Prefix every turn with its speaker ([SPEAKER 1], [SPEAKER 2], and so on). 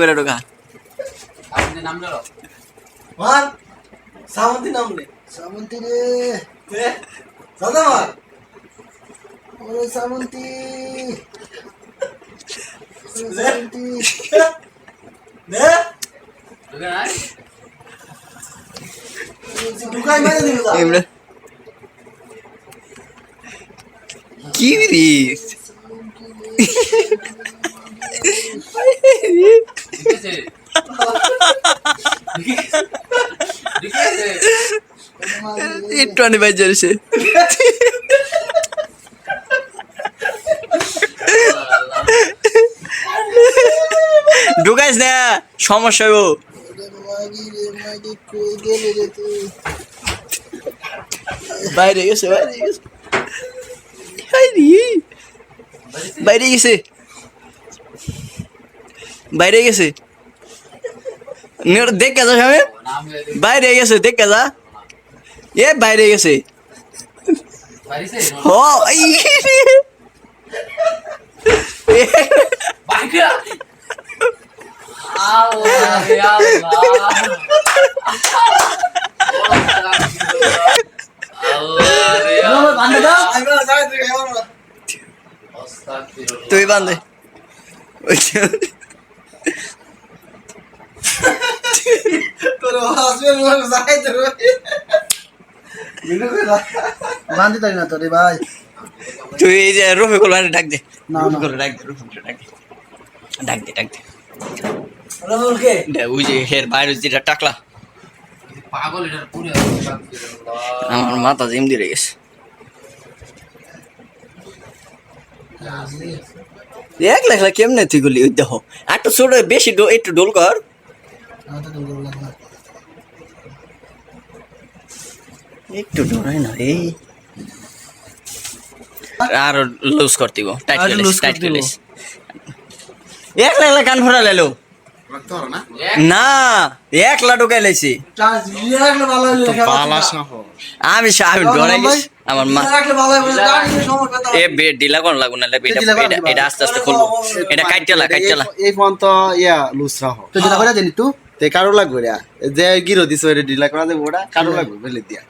[SPEAKER 1] করে ঢোকা।
[SPEAKER 2] আপনি নাম ধরো।
[SPEAKER 3] মান সামন্তি
[SPEAKER 4] রে।
[SPEAKER 3] দাদা মার
[SPEAKER 4] ওরে
[SPEAKER 3] দে
[SPEAKER 2] ঢুকে নাই?
[SPEAKER 3] ঢুকাই মেরে দিবে যা।
[SPEAKER 1] এমনি। কি
[SPEAKER 2] ঢুকেছে
[SPEAKER 1] একটু আনি বাইর যাচ্ছে ঢুকাইস না সমস্যা
[SPEAKER 4] তুই
[SPEAKER 1] বাইরে গেছে বাইরে গেছে। বাইরে গেছে। বাইরে গেছে। নিয়ে দেখ যা সামনে
[SPEAKER 2] নাম লেগে
[SPEAKER 1] বাইরে গেছে দেখ যা এ বাইরে গেছে
[SPEAKER 2] পারিছে
[SPEAKER 1] ও এই
[SPEAKER 2] বাইকে
[SPEAKER 3] বান্ধি তাই
[SPEAKER 4] না তো রে ভাই।
[SPEAKER 1] তুই এই যে রফে কল ডাক দে।
[SPEAKER 4] না, না।
[SPEAKER 1] রফিকুল ডাক দে রফিকুল ডাক দে। ডাক দে ডাক দে।
[SPEAKER 3] রবুল
[SPEAKER 1] ওই যে হের বাইরে যেটা টাকলা।
[SPEAKER 2] পাগল এটার পুরো
[SPEAKER 1] আমার মাথা জিম দিয়ে গেছে। এক লেখলা কেমনে তুই গুলি ওই দেখো একটু ছোট বেশি একটু ডোল কর
[SPEAKER 4] আমার তো দৌড় লাগে না
[SPEAKER 1] একটু ডোরাই না এই। আর লুজ করতে গো টাইট
[SPEAKER 4] আরও
[SPEAKER 1] করে
[SPEAKER 4] loose
[SPEAKER 1] টাইট করে
[SPEAKER 4] গো।
[SPEAKER 1] এক কান ভরা লেলো না এক লাডু কে লাইছি।
[SPEAKER 3] চার্জ বিয়ে রাখলে ভালো হইল
[SPEAKER 5] পালা সহ
[SPEAKER 1] আমি আমি ডরাই আমার মা এ বে ডিলা কোন লাগু না এটা এটা আস্তে আস্তে খুলবো। এটা কাইটেলা কাইটেলা।
[SPEAKER 5] এই ফোন তো ইয়া লুজ রাহ
[SPEAKER 4] তো যেটা করে
[SPEAKER 5] তে? কারও লাগবে রে। যে গিরো দিছ ওরে ডিলা করা দেবো ওটা কারও লাগবে ফেলে দিয়া।